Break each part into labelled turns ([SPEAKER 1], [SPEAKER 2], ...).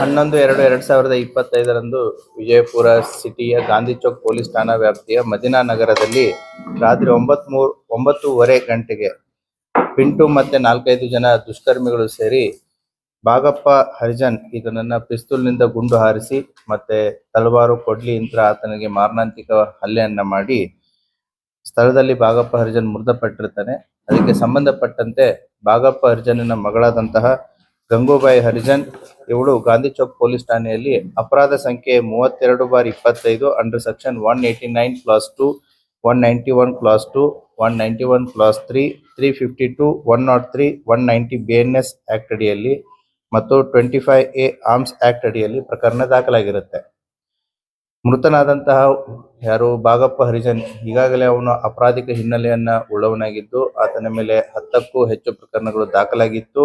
[SPEAKER 1] ಹನ್ನೊಂದು, ಎರಡು, ಎರಡ್ ಸಾವಿರದ ಇಪ್ಪತ್ತೈದರಂದು ವಿಜಯಪುರ ಸಿಟಿಯ ಗಾಂಧಿ ಚೌಕ್ ಪೊಲೀಸ್ ಠಾಣಾ ವ್ಯಾಪ್ತಿಯ ಮದಿನಾ ನಗರದಲ್ಲಿ ರಾತ್ರಿ ಒಂಬತ್ ಮೂರ್, ಒಂಬತ್ತೂವರೆ ಗಂಟೆಗೆ ಪಿಂಟು ಮತ್ತೆ ನಾಲ್ಕೈದು ಜನ ದುಷ್ಕರ್ಮಿಗಳು ಸೇರಿ ಬಾಗಪ್ಪ ಹರಿಜನ್ ಇದನ್ನ ಪಿಸ್ತೂಲ್ನಿಂದ ಗುಂಡು ಹಾರಿಸಿ ಮತ್ತೆ ತಲವಾರು ಕೊಡ್ಲಿ ಇಂತ ಆತನಿಗೆ ಮಾರಣಾಂತಿಕ ಹಲ್ಲೆಯನ್ನ ಮಾಡಿ ಸ್ಥಳದಲ್ಲಿ ಬಾಗಪ್ಪ ಹರಿಜನ್ ಮೃತಪಟ್ಟಿರ್ತಾನೆ. ಅದಕ್ಕೆ ಸಂಬಂಧಪಟ್ಟಂತೆ ಬಾಗಪ್ಪ ಹರಿಜನನ ಮಗಳಾದಂತಹ ಗಂಗೂಬಾಯಿ ಹರಿಜನ್, ಇವಳು ಗಾಂಧಿ ಚೌಕ್ ಪೊಲೀಸ್ ಠಾಣೆಯಲ್ಲಿ ಅಪರಾಧ ಸಂಖ್ಯೆ ಮೂವತ್ತೆರಡು ಬಾರ್ ಇಪ್ಪತ್ತೈದು under section one eighty nine clause two, one ninety one clause two, one ninety one clause three three fifty two, one not three, one ninety B N S act ಅಡಿಯಲ್ಲಿ ಮತ್ತು twenty five A arms act ಅಡಿಯಲ್ಲಿ ಪ್ರಕರಣ ದಾಖಲಾಗಿರುತ್ತೆ. ಮೃತನಾದಂತಹ ಯಾರು? ಬಾಗಪ್ಪ ಹರಿಜನ್. ಈಗಾಗಲೇ ಅವನು ಅಪರಾಧಿಕ ಹಿನ್ನೆಲೆಯನ್ನ ಉಳ್ಳವನಾಗಿದ್ದು, ಆತನ ಮೇಲೆ ಹತ್ತಕ್ಕೂ ಹೆಚ್ಚು ಪ್ರಕರಣಗಳು ದಾಖಲಾಗಿತ್ತು.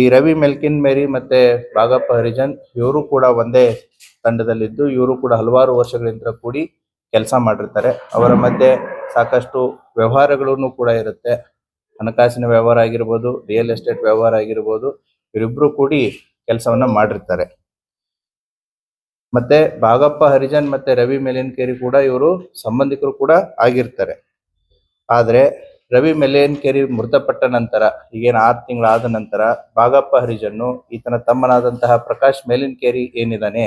[SPEAKER 1] ಈ ರವಿ ಮೆಲ್ಕಿನ್ ಮೇರಿ ಮತ್ತೆ ಬಾಗಪ್ಪ ಹರಿಜನ್ ಇವರು ಕೂಡ ಒಂದೇ ತಂಡದಲ್ಲಿದ್ದು, ಇವರು ಕೂಡ ಹಲವಾರು ವರ್ಷಗಳಿಂದ ಕೂಡಿ ಕೆಲಸ ಮಾಡಿರ್ತಾರೆ. ಅವರ ಮಧ್ಯೆ ಸಾಕಷ್ಟು ವ್ಯವಹಾರಗಳನ್ನು ಕೂಡ ಇರುತ್ತೆ. ಹಣಕಾಸಿನ ವ್ಯವಹಾರ ಆಗಿರ್ಬೋದು, ರಿಯಲ್ ಎಸ್ಟೇಟ್ ವ್ಯವಹಾರ ಆಗಿರ್ಬೋದು, ಇವರಿಬ್ರು ಕೂಡಿ ಕೆಲಸವನ್ನ ಮಾಡಿರ್ತಾರೆ. ಮತ್ತೆ ಬಾಗಪ್ಪ ಹರಿಜನ್ ಮತ್ತೆ ರವಿ ಮೆಲೇನ್ಕೇರಿ ಕೂಡ ಇವರು ಸಂಬಂಧಿಕರು ಕೂಡ ಆಗಿರ್ತಾರೆ. ಆದ್ರೆ ರವಿ ಮೆಲೇನ್ಕೆರಿ ಮೃತಪಟ್ಟ ನಂತರ, ಈಗೇನು ಆರು ತಿಂಗಳಾದ ನಂತರ ಬಾಗಪ್ಪ ಹರಿಜನ್ನು ಈತನ ತಮ್ಮನಾದಂತಹ ಪ್ರಕಾಶ್ ಮೇಲಿನ್ಕೇರಿ ಏನಿದಾನೆ,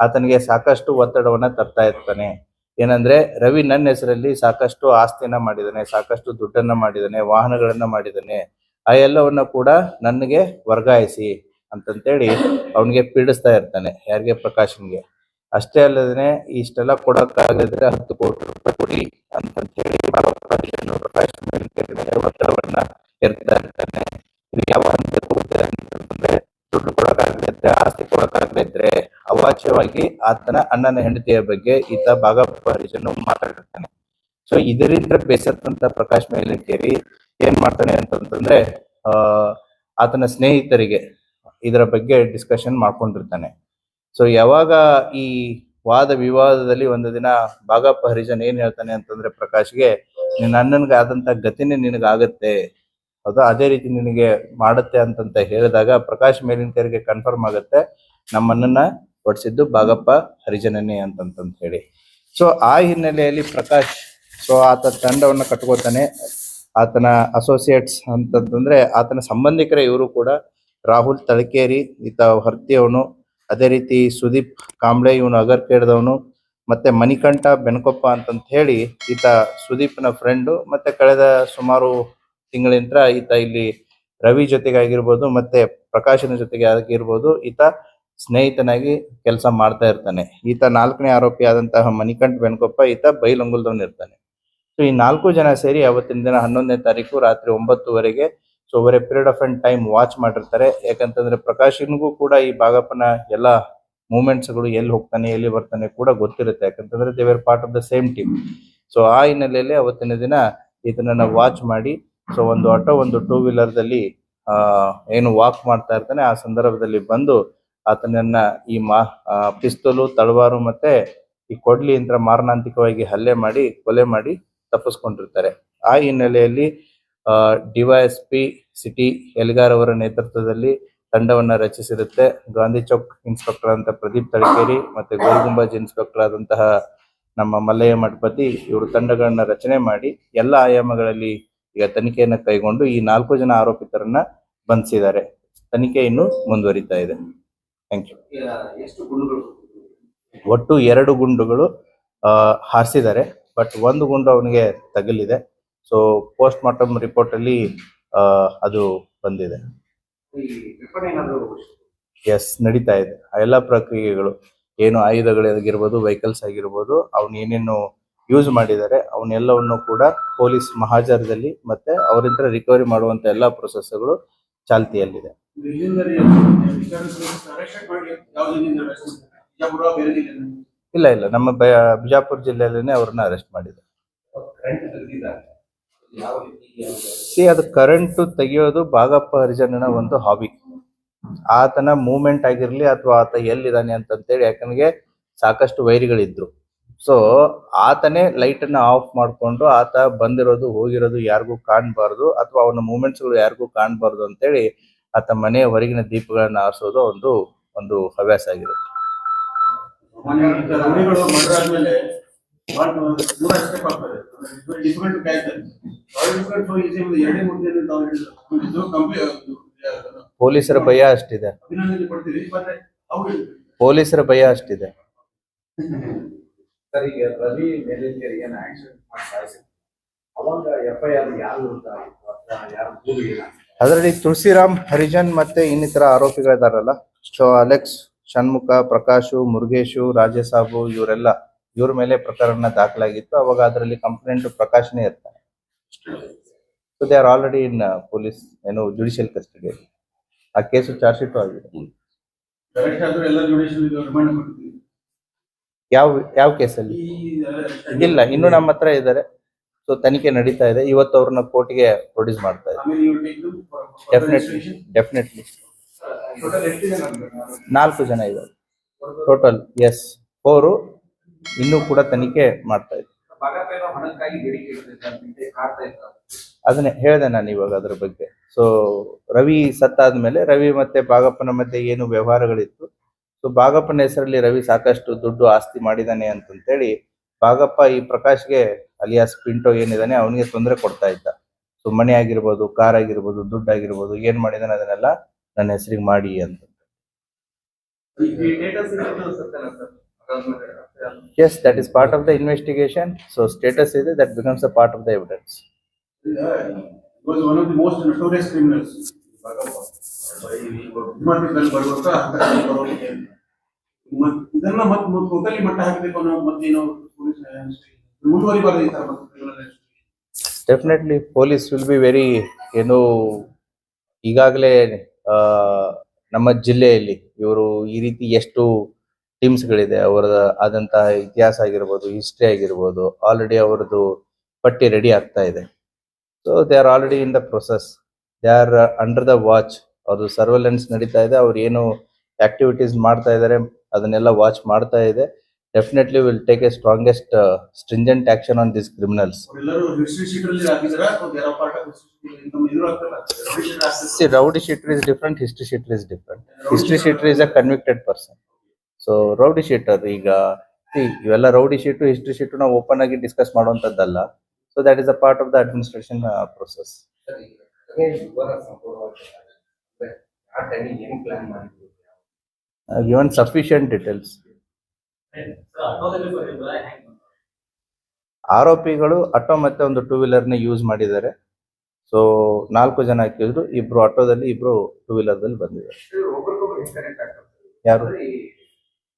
[SPEAKER 1] ಆತನಿಗೆ ಸಾಕಷ್ಟು ಒತ್ತಡವನ್ನ ತರ್ತಾ ಇರ್ತಾನೆ. ಏನಂದ್ರೆ, ರವಿ ನನ್ನ ಹೆಸರಲ್ಲಿ ಸಾಕಷ್ಟು ಆಸ್ತಿಯನ್ನ ಮಾಡಿದ್ದಾನೆ ಸಾಕಷ್ಟು ದುಡ್ಡನ್ನ ಮಾಡಿದ್ದಾನೆ ವಾಹನಗಳನ್ನ ಮಾಡಿದ್ದಾನೆ ಆ ಎಲ್ಲವನ್ನ ಕೂಡ ನನಗೆ ವರ್ಗಾಯಿಸಿ ಅಂತಂತೇಳಿ ಅವನಿಗೆ ಪೀಡಿಸ್ತಾ ಇರ್ತಾನೆ, ಯಾರಿಗೆ? ಪ್ರಕಾಶನ್ಗೆ. ಅಷ್ಟೇ ಅಲ್ಲದೆ ಇಷ್ಟೆಲ್ಲ ಕೊಡಕ್ಕಾಗದ್ರೆ ಹತ್ತು ಕೋಟಿ ರೂಪಾಯಿ ಕೊಡಿ ಅಂತಂತೇಳಿ ಒತ್ತಡವನ್ನ ಇರ್ತಾ ಇರ್ತಾನೆ ಯಾವ ಅಂತಂದ್ರೆ ದುಡ್ಡು ಕೊಡಕ್ಕಾಗದಿದ್ರೆ ಆಸ್ತಿ ಕೊಡಕ್ಕಾಗದಿದ್ರೆ ಅವಾಚ್ಯವಾಗಿ ಆತನ ಅಣ್ಣನ ಹೆಂಡತಿಯ ಬಗ್ಗೆ ಈತ ಭಾಗ ಹರಿಜನ್ ಮಾತಾಡಿರ್ತಾನೆ ಸೊ ಇದರಿಂದ ಬೇಸತ್ತಂತ ಪ್ರಕಾಶ್ ಮೇಲೆ ಕೇರಿ ಏನ್ ಮಾಡ್ತಾನೆ ಅಂತಂತಂದ್ರೆ ಆ ಆತನ ಸ್ನೇಹಿತರಿಗೆ ಇದರ ಬಗ್ಗೆ ಡಿಸ್ಕಷನ್ ಮಾಡ್ಕೊಂಡಿರ್ತಾನೆ ಸೊ ಯಾವಾಗ ಈ ವಾದ ವಿವಾದದಲ್ಲಿ ಒಂದು ದಿನ ಭಾಗಪ್ಪ ಹರಿಜನ್ ಏನ್ ಹೇಳ್ತಾನೆ ಅಂತಂದ್ರೆ ಪ್ರಕಾಶ್ಗೆ ನಿನ್ನ ಅಣ್ಣನ್ಗೆ ಆದಂತ ಗತಿನೇ ನಿನಗಾಗತ್ತೆ. ಅದು ಅದೇ ರೀತಿ ನಿನಗೆ ಮಾಡುತ್ತೆ ಅಂತಂತ ಹೇಳಿದಾಗ ಪ್ರಕಾಶ್ ಮೇಲಿನ ಕನ್ಫರ್ಮ್ ಆಗುತ್ತೆ. ಅಣ್ಣನ ಹೊಡ್ಸಿದ್ದು ಭಾಗಪ್ಪ ಹರಿಜನನೇ ಅಂತಂತಂತ ಹೇಳಿ. ಸೊ ಆ ಹಿನ್ನೆಲೆಯಲ್ಲಿ ಪ್ರಕಾಶ್ ಸೊ ಆತ ತಂಡವನ್ನು ಕಟ್ಕೋತಾನೆ. ಆತನ ಅಸೋಸಿಯೇಟ್ಸ್ ಅಂತಂತಂದ್ರೆ ಆತನ ಸಂಬಂಧಿಕರೇ ಇವರು ಕೂಡ ರಾಹುಲ್ ತಳಕೇರಿ ಈತ ಹರ್ತಿಯವನು. ಅದೇ ರೀತಿ ಸುದೀಪ್ ಕಾಂಬ್ಳೆ, ಇವನು ಅಗರ್ಕೇಡ್ದವನು ಮತ್ತೆ ಮಣಿಕಂಠ ಬೆನಕೊಪ್ಪ ಅಂತಂತ ಹೇಳಿ ಈತ ಸುದೀಪ್ನ ಫ್ರೆಂಡು ಮತ್ತೆ ಕಳೆದ ಸುಮಾರು ತಿಂಗಳಿಂದ ಈತ ಇಲ್ಲಿ ರವಿ ಜೊತೆಗೆ ಆಗಿರ್ಬೋದು ಮತ್ತೆ ಪ್ರಕಾಶನ ಜೊತೆಗೆ ಆಗಿರ್ಬೋದು, ಈತ ಸ್ನೇಹಿತನಾಗಿ ಕೆಲಸ ಮಾಡ್ತಾ ಇರ್ತಾನೆ. ಈತ ನಾಲ್ಕನೇ ಆರೋಪಿ ಆದಂತಹ ಮಣಿಕಂಠ ಬೆನಕೊಪ್ಪ ಈತ ಬೈಲಂಗುಲ್ದವನ್ ಇರ್ತಾನೆ. ಸೊ ಈ ನಾಲ್ಕು ಜನ ಸೇರಿ ಅವತ್ತಿನ ದಿನ ಹನ್ನೊಂದನೇ ತಾರೀಕು ರಾತ್ರಿ ಒಂಬತ್ತುವರೆಗೆ so over a period of and time watch ಮಾಡಿರ್ತಾರೆ. ಯಾಕಂತಂದ್ರೆ ಪ್ರಕಾಶನ್ಗೂ ಕೂಡ ಈ ಭಾಗಪ್ಪನ ಎಲ್ಲ ಮೂಮೆಂಟ್ಸ್ಗಳು ಎಲ್ಲಿ ಹೋಗ್ತಾನೆ, ಎಲ್ಲಿ ಬರ್ತಾನೆ ಕೂಡ ಗೊತ್ತಿರುತ್ತೆ. ಯಾಕಂತಂದ್ರೆ they were part of the same team so ಆ ಹಿನ್ನೆಲೆಯಲ್ಲಿ ಅವತ್ತಿನ ದಿನ ಇದನ್ನ ವಾಚ್ ಮಾಡಿ ಸೊ ಒಂದು ಆಟೋ, ಒಂದು ಟೂ ವೀಲರ್ದಲ್ಲಿ ಆ, ಏನು ವಾಕ್ ಮಾಡ್ತಾ ಇರ್ತಾನೆ. ಆ ಸಂದರ್ಭದಲ್ಲಿ ಬಂದು ಆತನನ್ನ ಈ ಮಾ ಪಿಸ್ತೂಲು, ತಳವಾರು ಮತ್ತೆ ಈ ಕೊಡ್ಲಿ ಯಂತ್ರ ಮಾರಣಾಂತಿಕವಾಗಿ ಹಲ್ಲೆ ಮಾಡಿ, ಕೊಲೆ ಮಾಡಿ ತಪ್ಪಿಸ್ಕೊಂಡಿರ್ತಾರೆ. ಆ ಹಿನ್ನೆಲೆಯಲ್ಲಿ ಡಿವೈಎಸ್ಪಿ ಸಿಟಿ ಎಲ್ಗಾರ್ ಅವರ ನೇತೃತ್ವದಲ್ಲಿ ತಂಡವನ್ನ ರಚಿಸಿರುತ್ತೆ. ಗಾಂಧಿ ಚೌಕ್ ಇನ್ಸ್ಪೆಕ್ಟರ್ ಅಂತ ಪ್ರದೀಪ್ ತಳಕೇರಿ ಮತ್ತೆ ಗೋಲ್ ಗುಂಬಾಜ್ ಇನ್ಸ್ಪೆಕ್ಟರ್ ಆದಂತಹ ನಮ್ಮ ಮಲ್ಲಯ್ಯ ಮಠಪತಿ ಇವರು ತಂಡಗಳನ್ನ ರಚನೆ ಮಾಡಿ ಎಲ್ಲ ಆಯಾಮಗಳಲ್ಲಿ ಈಗ ತನಿಖೆಯನ್ನ ಕೈಗೊಂಡು ಈ ನಾಲ್ಕು ಜನ ಆರೋಪಿತರನ್ನ ಬಂಧಿಸಿದ್ದಾರೆ. ತನಿಖೆ ಇನ್ನು ಮುಂದುವರಿತಾ ಇದೆ. ಥ್ಯಾಂಕ್ ಯು ಒಟ್ಟು ಎರಡು ಗುಂಡುಗಳು ಹಾರಿಸಿದ್ದಾರೆ. ಬಟ್ ಒಂದು ಗುಂಡು ಅವನಿಗೆ ತಗಲಿದೆ. ಸೊ ಪೋಸ್ಟ್ ಮಾರ್ಟಮ್ ರಿಪೋರ್ಟ್ ಅಲ್ಲಿ ಅದು ಬಂದಿದೆ. ಎಸ್ ನಡೀತಾ ಇದೆ. ಆ ಎಲ್ಲ ಪ್ರಕ್ರಿಯೆಗಳು ಏನು ಆಯುಧಗಳಾಗಿರ್ಬೋದು ವೆಹಿಕಲ್ಸ್ ಆಗಿರ್ಬೋದು ಅವನ್ ಏನೇನು ಯೂಸ್ ಮಾಡಿದ್ದಾರೆ ಅವನ್ನೆಲ್ಲವನ್ನು ಕೂಡ ಪೊಲೀಸ್ ಮಹಾಜಾರದಲ್ಲಿ ಮತ್ತೆ ಅವರಿಂದ ರಿಕವರಿ ಮಾಡುವಂತ ಎಲ್ಲ ಪ್ರೊಸೆಸ್ಗಳು ಚಾಲ್ತಿಯಲ್ಲಿದೆ. ಇಲ್ಲ ಇಲ್ಲ ನಮ್ಮ ಬಿಜಾಪುರ ಜಿಲ್ಲೆಯಲ್ಲೇ ಅವ್ರನ್ನ ಅರೆಸ್ಟ್ ಮಾಡಿದೆ ಸಿ ಅದು ಕರೆಂಟ್ ತೆಗೆಯೋದು ಭಾಗಪ್ಪ ಹರಿಜನನ ಒಂದು ಹಾಬಿ ಆತನ ಮೂವ್ಮೆಂಟ್ ಆಗಿರ್ಲಿ ಅಥವಾ ಆತ ಎಲ್ಲಿದ್ದಾನೆ ಅಂತಂತೇಳಿ ಯಾಕಂದ್ರೆ ಸಾಕಷ್ಟು ವೈರಿಗಳಿದ್ರು. ಸೊ ಆತನೇ ಲೈಟ್ ಅನ್ನ ಆಫ್ ಮಾಡ್ಕೊಂಡು ಆತ ಬಂದಿರೋದು, ಹೋಗಿರೋದು ಯಾರಿಗೂ ಕಾಣಬಾರ್ದು ಅಥವಾ ಅವನ ಮೂಮೆಂಟ್ಸ್ಗಳು ಯಾರಿಗೂ ಕಾಣಬಾರ್ದು ಅಂತೇಳಿ ಆತ ಮನೆಯ ಹೊರಗಿನ ದೀಪಗಳನ್ನ ಆರಿಸೋದು ಒಂದು ಒಂದು ಹವ್ಯಾಸ ಆಗಿರುತ್ತೆ. ಪೊಲೀಸರ ಭಯ ಅಷ್ಟಿದೆ. ಪೊಲೀಸರ ಭಯ ಅಷ್ಟಿದೆ. ಅದರಲ್ಲಿ ತುಳಸಿರಾಮ್ ಹರಿಜನ್ ಮತ್ತೆ ಇನ್ನಿತರ ಆರೋಪಿಗಳಿದಾರಲ್ಲ. ಸೊ ಅಲೆಕ್ಸ್ ಷಣ್ಮುಖ ಪ್ರಕಾಶು ಮುರುಗೇಶು ರಾಜಸಾಬು ಇವರೆಲ್ಲ ಇವ್ರ ಮೇಲೆ ಪ್ರಕರಣ ದಾಖಲಾಗಿತ್ತು. ಅವಾಗ ಅದರಲ್ಲಿ ಕಂಪ್ಲೇಂಟ್ ಪ್ರಕಾಶನೇ ಇರ್ತಾನೆ. So they are already in police ಏನು ಜುಡಿಷಿಯಲ್ ಕಸ್ಟಡಿ ಆ ಕೇಸು ಚಾರ್ಜ್ ಶೀಟ್ ಆಗಿದೆ. ಯಾವ ಯಾವ ಕೇಸಲ್ಲಿ? ಇಲ್ಲ, ಇನ್ನು ನಮ್ಮ ಹತ್ರ ಇದ್ದಾರೆ. ಸೊ ತನಿಖೆ ನಡೀತಾ ಇದೆ. ಇವತ್ತು ಅವ್ರನ್ನ ಕೋರ್ಟ್ಗೆ ಪ್ರೊಡ್ಯೂಸ್ ಮಾಡ್ತಾ ಇದೆ
[SPEAKER 2] ಆಮೇಲೆ you take them for- for
[SPEAKER 1] definitely definitely
[SPEAKER 2] Total ಎಷ್ಟು ಜನ ಆಗ್ಬೇಕು?
[SPEAKER 1] ನಾಲ್ಕು ಜನ ಇದ್ದಾರೆ. ಟೋಟಲ್ ಎಸ್ ಫೋರು ಇನ್ನೂ ಕೂಡ ತನಿಖೆ ಮಾಡ್ತಾ ಇದೆ
[SPEAKER 3] ಬಾಗಪೇನ ಹಣಕ್ಕಾಗಿ ಬೇಡಿಕೆ ಇಡ್ತಿದ್ದಾರೆ ಕಾಡ್ತಾ ಇದ್ದಾರೆ
[SPEAKER 1] ಅದನ್ನೇ ಹೇಳಿದೆ ನಾನು ಇವಾಗ ಅದ್ರ ಬಗ್ಗೆ. ಸೊ ರವಿ ಸತ್ತಾದ್ಮೇಲೆ ರವಿ ಮತ್ತೆ ಬಾಗಪ್ಪನ ಮಧ್ಯೆ ಏನು ವ್ಯವಹಾರಗಳಿತ್ತು? ಸೊ ಬಾಗಪ್ಪನ ಹೆಸರಲ್ಲಿ ರವಿ ಸಾಕಷ್ಟು ದುಡ್ಡು ಆಸ್ತಿ ಮಾಡಿದಾನೆ ಅಂತಂತೇಳಿ ಬಾಗಪ್ಪ ಈ ಪ್ರಕಾಶ್ಗೆ ಅಲಿಯಾಸ್ ಪಿಂಟೋ ಏನಿದಾನೆ ಅವನಿಗೆ ತೊಂದರೆ ಕೊಡ್ತಾ ಇದ್ದ. ಸೊ ಮನೆ ಆಗಿರ್ಬೋದು ಕಾರ್ ಆಗಿರ್ಬೋದು ದುಡ್ಡು ಆಗಿರ್ಬೋದು ಏನ್ ಮಾಡಿದಾನೆ ಅದನ್ನೆಲ್ಲ ನನ್ನ ಹೆಸರಿಗೆ ಮಾಡಿ ಅಂತ.
[SPEAKER 2] Status ಸತ್ಯನಾ sir? ಅದಾದ್ಮೇಲೆ
[SPEAKER 1] yes that is part of the investigation so status ಇದೆ that becomes part of the
[SPEAKER 2] He was one of the most notorious criminals. ಇದನ್ನ ಮತ್ ಟೋಟಲಿ ಮಟ್ಟ ಹಾಕಬೇಕು ಅನ್ನೋ ಮತ್ತೇನೋ ಪೊಲೀಸ್ ಮುಂದುವರಿಬಾರ್ದು ಈ ತರ ಮತ್ತೆ criminal history.
[SPEAKER 1] Definitely police will be very ಏನು ಈಗಾಗಲೇ ನಮ್ಮ ಜಿಲ್ಲೆಯಲ್ಲಿ ಇವರು ಈ ರೀತಿ ಎಷ್ಟು ಟೀಮ್ಸ್ಗಳಿದೆ ಅವರ ಆದಂತಹ ಇತಿಹಾಸ ಆಗಿರ್ಬೋದು ಹಿಸ್ಟ್ರಿ ಆಗಿರ್ಬೋದು ಆಲ್ರೆಡಿ ಅವರದ್ದು ಪಟ್ಟಿ ರೆಡಿ ಆಗ್ತಾ ಇದೆ. So they are already in the process they are under the watch ಅವ್ರದ್ದು ಸರ್ವೆಲೆನ್ಸ್ ನಡೀತಾ ಇದೆ. ಅವ್ರು ಏನು ಆಕ್ಟಿವಿಟೀಸ್ ಮಾಡ್ತಾ ಇದ್ದಾರೆ ಅದನ್ನೆಲ್ಲ ವಾಚ್ ಮಾಡ್ತಾ ಇದೆ. Definitely will take a strongest stringent action on this criminals
[SPEAKER 2] sheet rowdy sheet is
[SPEAKER 1] different history shooter is different history shooter is a convicted shooter is rowdy sheet shooter ಈಗ. ಇವೆಲ್ಲ rowdy sheet history sheet ನಾವು open ಆಗಿ discuss ಮಾಡುವಂಥದ್ದಲ್ಲ so that is a part of the administration process
[SPEAKER 3] even
[SPEAKER 1] given sufficient details ಆರೋಪಿಗಳು auto ಮತ್ತೆ ಒಂದು two ವೀಲರ್ನ use ಮಾಡಿದ್ದಾರೆ. So ನಾಲ್ಕು ಜನ ಹಾಕಿದ್ರು ಇಬ್ರು ಆಟೋದಲ್ಲಿ ಇಬ್ರು ಟೂ ವೀಲರ್ ದಲ್ಲಿ ಬಂದಿದ್ದಾರೆ. ಯಾರು? ಸಿ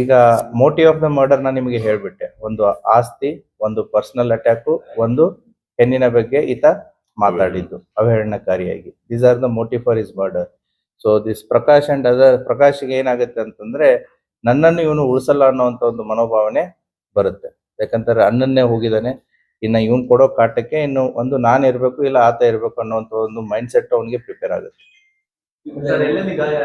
[SPEAKER 1] ಈಗ ಮೋಟಿವ್ ಆಫ್ ದ ಮರ್ಡರ್ನ ನಿಮಗೆ ಹೇಳ್ಬಿಟ್ಟೆ. ಒಂದು ಆಸ್ತಿ, ಒಂದು ಪರ್ಸನಲ್ ಅಟ್ಯಾಕು ಒಂದು ಹೆಣ್ಣಿನ ಬಗ್ಗೆ ಈತ ಮಾತಾಡಿದ್ದು, ಅವಹೇಳನಕಾರಿಯಾಗಿ. These are the motive for is murder so this Prakash and other ಪ್ರಕಾಶ್ಗೆ ಏನಾಗುತ್ತೆ ಅಂತಂದ್ರೆ, ನನ್ನನ್ನು ಇವನು ಉಳಿಸಲ್ಲ ಅನ್ನೋಂತ ಒಂದು ಮನೋಭಾವನೆ ಬರುತ್ತೆ. ಯಾಕಂತಾರೆ ಅಣ್ಣನ್ನೇ ಹೋಗಿದ್ದಾನೆ. ಇನ್ನ ಇವನ್ ಕೊಡೋ ಕಾಟಕ್ಕೆ ಇನ್ನು ಒಂದು ನಾನು ಇರ್ಬೇಕು, ಇಲ್ಲ ಆತ ಇರ್ಬೇಕು ಅನ್ನೋಂತ ಒಂದು ಮೈಂಡ್ ಸೆಟ್ ಅವನಿಗೆ ಪ್ರಿಪೇರ್ ಆಗುತ್ತೆ.